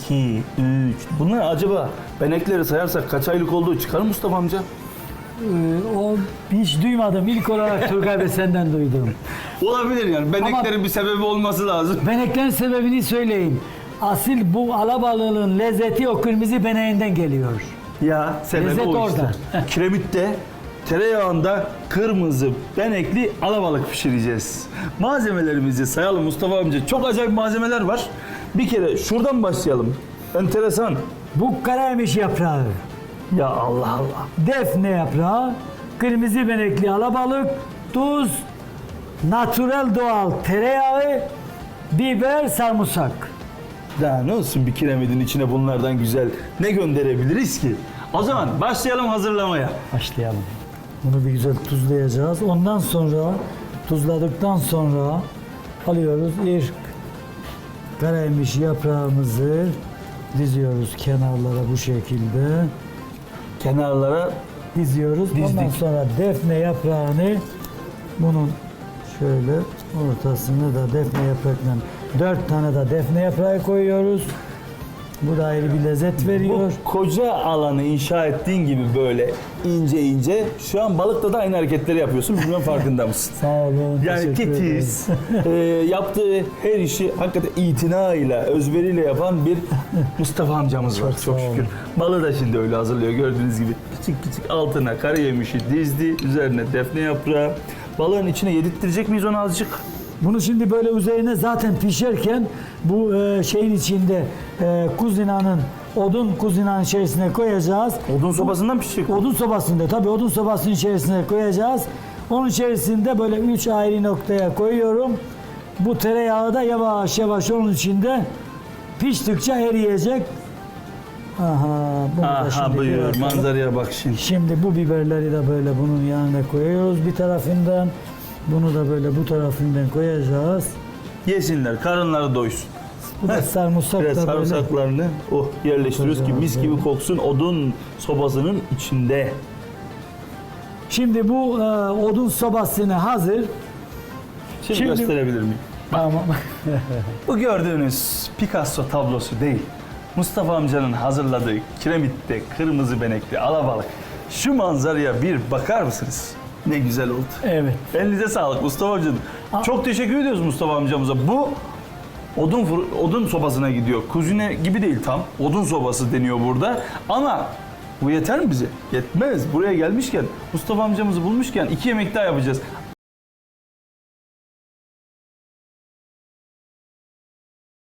iki, üç. Bunlar acaba benekleri sayarsak kaç aylık olduğu çıkar mı Mustafa amca? Ee, o hiç duymadım. İlk olarak Turgay Bey senden duydum. Olabilir yani. Beneklerin bir sebebi olması lazım. Beneklerin sebebini söyleyin. Asil bu alabalığın lezzeti o kırmızı beneğinden geliyor. Ya sebebi Lezzet o işte. orada. Kiremitte tereyağında kırmızı benekli alabalık pişireceğiz. Malzemelerimizi sayalım Mustafa amca. Çok acayip malzemeler var. Bir kere şuradan başlayalım. Enteresan. Bu karayemiş yaprağı, Ya Allah Allah. defne yaprağı, kırmızı benekli alabalık, tuz, natürel doğal tereyağı, biber, sarımsak. Daha ne olsun bir kiremidin içine bunlardan güzel ne gönderebiliriz ki? O zaman başlayalım hazırlamaya. Başlayalım. Bunu bir güzel tuzlayacağız. Ondan sonra tuzladıktan sonra alıyoruz irk karayemiş yaprağımızı diziyoruz kenarlara bu şekilde. Kenarlara diziyoruz. Ondan Dizdik. sonra defne yaprağını bunun şöyle ortasına da defne yaprakla dört tane de defne yaprağı koyuyoruz. Bu da ayrı bir lezzet veriyor. bu koca alanı inşa ettiğin gibi böyle ince ince şu an balıkta da aynı hareketleri yapıyorsun. Bilmem farkında mısın? Sağ olun. Yani teşekkür titiz, e, yaptığı her işi hakikaten itinayla, özveriyle yapan bir Mustafa amcamız var Çok çok, şükür. Balığı da şimdi öyle hazırlıyor gördüğünüz gibi. Küçük küçük altına kara yemişi dizdi, üzerine defne yaprağı. Balığın içine yedirttirecek miyiz onu azıcık? Bunu şimdi böyle üzerine zaten pişerken bu e, şeyin içinde e, kuzinanın odun kuzinanın içerisine koyacağız. Odun sobasından pişecek. Odun sobasında tabii odun sobasının içerisine koyacağız. Onun içerisinde böyle üç ayrı noktaya koyuyorum. Bu tereyağı da yavaş yavaş onun içinde piştikçe eriyecek. Aha, bunu da Aha şimdi buyur bakalım. manzaraya bak şimdi. Şimdi bu biberleri de böyle bunun yanına koyuyoruz bir tarafından. Bunu da böyle bu tarafından koyacağız. Yesinler, karınları doysun. Bu da sarımsak Biraz da böyle. sarımsaklarını oh yerleştiriyoruz ki mis gibi koksun odun sobasının içinde. Şimdi bu e, odun sobasını hazır. Şimdi, Şimdi- gösterebilir miyim? Tamam. Bu gördüğünüz Picasso tablosu değil. Mustafa amcanın hazırladığı kiremitte kırmızı benekli alabalık. Şu manzaraya bir bakar mısınız? Ne güzel oldu. evet. Elinize sağlık Mustafa amcanın. Çok teşekkür ediyoruz Mustafa amcamıza. Bu odun fır- odun sobasına gidiyor. Kuzine gibi değil tam. Odun sobası deniyor burada. Ama bu yeter mi bize? Yetmez. Buraya gelmişken Mustafa amcamızı bulmuşken iki yemek daha yapacağız.